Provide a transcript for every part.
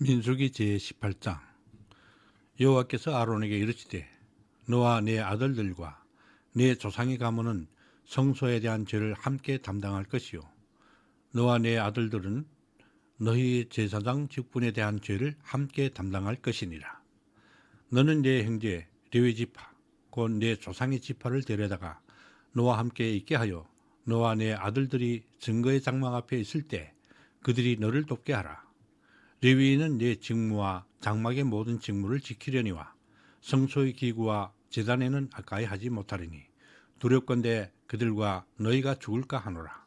민수기 제18장. 여호와께서 아론에게 이르시되 너와 네 아들들과 네 조상의 가문은 성소에 대한 죄를 함께 담당할 것이요. 너와 네 아들들은 너희 제사장 직분에 대한 죄를 함께 담당할 것이니라. 너는 네 형제 레위 지파 곧 네 조상의 지파를 데려다가 너와 함께 있게 하여 너와 네 아들들이 증거의 장막 앞에 있을 때 그들이 너를 돕게 하라 레위인은 내 직무와 장막의 모든 직무를 지키려니와 성소의 기구와 재단에는 가까이 하지 못하리니 두렵건대 그들과 너희가 죽을까 하노라.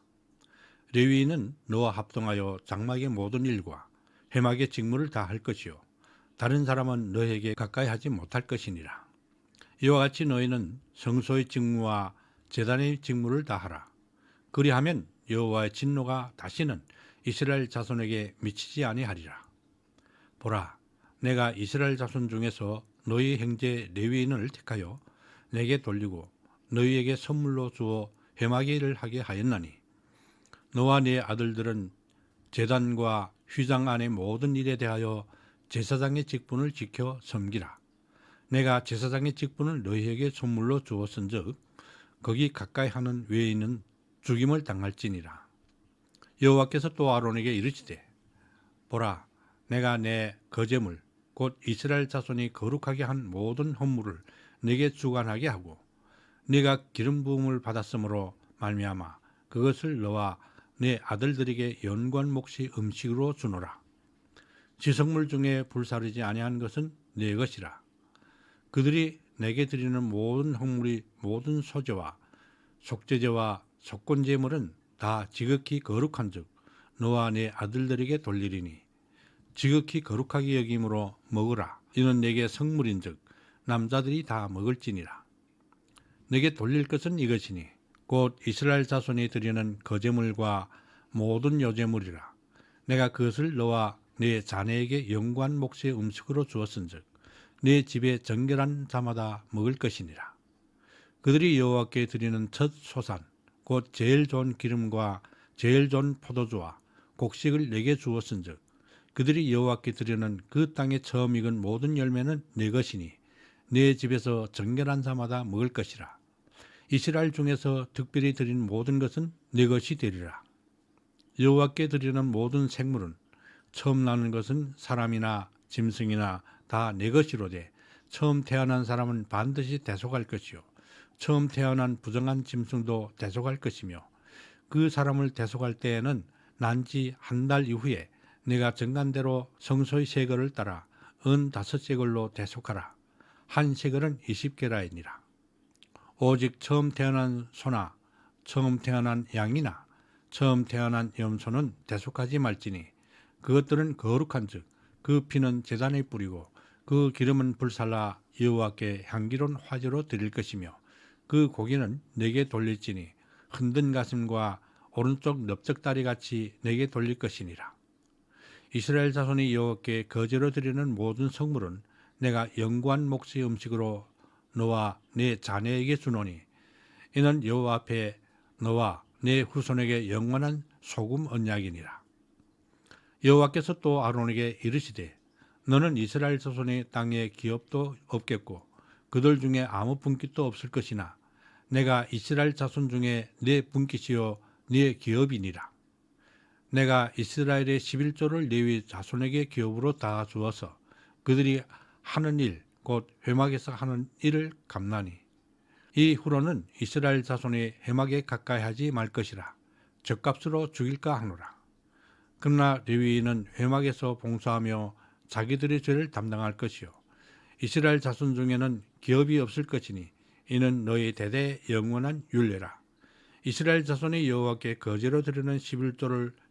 레위인은 너와 합동하여 장막의 모든 일과 회막의 직무를 다 할 것이요 다른 사람은 너에게 가까이 하지 못할 것이니라. 이와 같이 너희는 성소의 직무와 재단의 직무를 다 하라. 그리하면 여호와의 진노가 다시는 이스라엘 자손에게 미치지 아니하리라. 보라, 내가 이스라엘 자손 중에서 너희 형제 레위인을 택하여 내게 돌리고 너희에게 선물로 주어 일을 하게 하였나니 너와 네 아들들은 재단과 휘장 안의 모든 일에 대하여 제사장의 직분을 지켜 섬기라. 내가 제사장의 직분을 너희에게 선물로 주었은즉 거기 가까이 하는 외인은 죽임을 당할지니라. 여호와께서 또 아론에게 이르시되 보라 내가 내 거제물 곧 이스라엘 자손이 거룩하게 한 모든 헌물을 네게 주관하게 하고 네가 기름 부음을 받았으므로 말미암아 그것을 너와 네 아들들에게 연관 몫이 음식으로 주노라. 지성물 중에 불사르지 아니한 것은 네 것이라. 그들이 내게 드리는 모든 헌물이 모든 소재와 속죄제와 속건제물은 다 지극히 거룩한즉 너와 네 아들들에게 돌리리니 지극히 거룩하게 여김으로 먹으라. 이는 내게 성물인즉 남자들이 다 먹을지니라. 내게 돌릴 것은 이것이니 곧 이스라엘 자손이 드리는 거제물과 모든 요제물이라. 내가 그것을 너와 네 자네에게 영관 몫의 음식으로 주었은즉 네 집에 정결한 자마다 먹을 것이니라. 그들이 여호와께 드리는 첫 소산 곧 제일 좋은 기름과 제일 좋은 포도주와 곡식을 내게 주었은즉 그들이 여호와께 드리는 그 땅에 처음 익은 모든 열매는 내 것이니 내 집에서 정결한 자마다 먹을 것이라. 이스라엘 중에서 특별히 드린 모든 것은 내 것이 되리라. 여호와께 드리는 모든 생물은 처음 나는 것은 사람이나 짐승이나 다 내 것이로되 처음 태어난 사람은 반드시 대속할 것이요 처음 태어난 부정한 짐승도 대속할 것이며 그 사람을 대속할 때에는 난지 한 달 이후에 내가 정간대로 성소의 세거를 따라 은 다섯 세걸로 대속하라. 한 세걸은 이십 개라이니라. 오직 처음 태어난 소나 처음 태어난 양이나 처음 태어난 염소는 대속하지 말지니 그것들은 거룩한즉 그 피는 제단에 뿌리고 그 기름은 불살라 여호와께 향기로운 화제로 드릴 것이며 그 고기는 내게 돌릴지니 흔든 가슴과 오른쪽 넓적다리 같이 내게 돌릴 것이니라. 이스라엘 자손이 여호와께 거제로 드리는 모든 성물은 내가 영구한 몫의 음식으로 너와 네 자녀에게 주노니 이는 여호와 앞에 너와 네 후손에게 영원한 소금 언약이니라. 여호와께서 또 아론에게 이르시되 너는 이스라엘 자손의 땅에 기업도 없겠고 그들 중에 아무 분깃도 없을 것이나 내가 이스라엘 자손 중에 네 분깃이요 네 기업이니라. 내가 이스라엘의 11조를 레위 자손에게 기업으로 다 주어서 그들이 하는 일, 곧 회막에서 하는 일을 감나니 이 후로는 이스라엘 자손이 회막에 가까이 하지 말 것이라 적값으로 죽일까 하노라. 그러나 레위인은 회막에서 봉사하며 자기들의 죄를 담당할 것이요 이스라엘 자손 중에는 기업이 없을 것이니 이는 너희 대대 영원한 율례라. 이스라엘 자손이 여호와께 거제로 드리는 11조를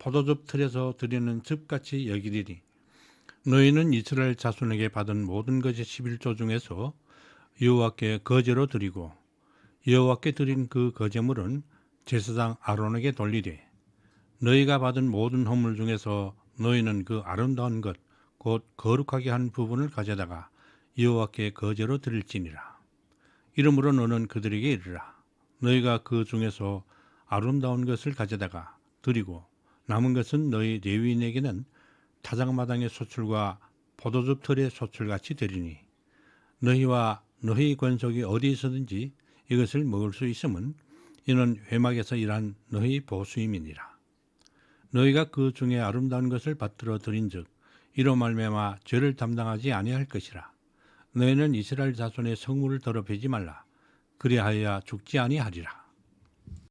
포도즙 틀에서 드리는 즙같이 여기리니 너희는 이스라엘 자손에게 받은 모든 것의 11조 중에서 여호와께 거제로 드리고 여호와께 드린 그 거제물은 제사장 아론에게 돌리되 너희가 받은 모든 헌물 중에서 너희는 그 아름다운 것 곧 거룩하게 한 부분을 가져다가 여호와께 거제로 드릴지니라. 이러므로 너는 그들에게 이르라. 너희가 그 중에서 아름다운 것을 가져다가 드리고 남은 것은 너희 레위인에게는 타작마당의 소출과 포도즙 털의 소출같이 되리니 너희와 너희 권속이 어디 있어든지 이것을 먹을 수 있음은 이는 회막에서 일한 너희 보수임이니라. 너희가 그 중에 아름다운 것을 받들어 드린즉 이로 말미암아 죄를 담당하지 아니할 것이라. 너희는 이스라엘 자손의 성물을 더럽히지 말라. 그리하여야 죽지 아니하리라.